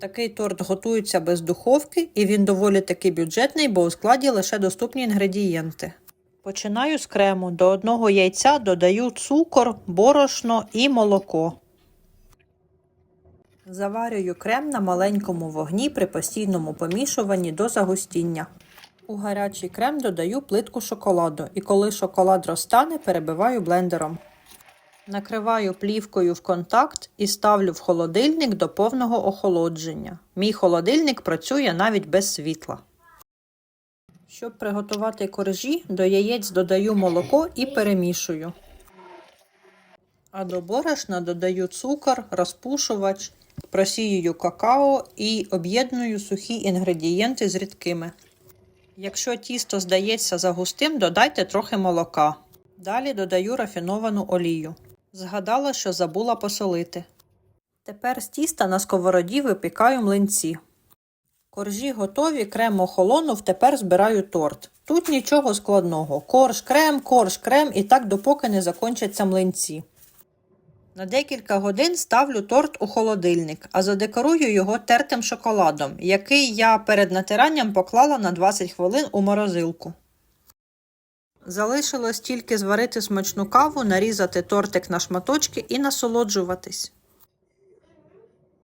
Такий торт готується без духовки, і він доволі таки бюджетний, бо у складі лише доступні інгредієнти. Починаю з крему. До одного яйця додаю цукор, борошно і молоко. Заварюю крем на маленькому вогні при постійному помішуванні до загустіння. У гарячий крем додаю плитку шоколаду і коли шоколад розтане, перебиваю блендером. Накриваю плівкою в контакт і ставлю в холодильник до повного охолодження. Мій холодильник працює навіть без світла. Щоб приготувати коржі, до яєць додаю молоко і перемішую. А до борошна додаю цукор, розпушувач, просіюю какао і об'єдную сухі інгредієнти з рідкими. Якщо тісто здається загустим, додайте трохи молока. Далі додаю рафіновану олію. Згадала, що забула посолити. Тепер з тіста на сковороді випікаю млинці. Коржі готові, крем охолонув, тепер збираю торт. Тут нічого складного. Корж, крем, корж, крем і так допоки не закінчаться млинці. На декілька годин ставлю торт у холодильник, а задекорую його тертим шоколадом, який я перед натиранням поклала на 20 хвилин у морозилку. Залишилось тільки зварити смачну каву, нарізати тортик на шматочки і насолоджуватись.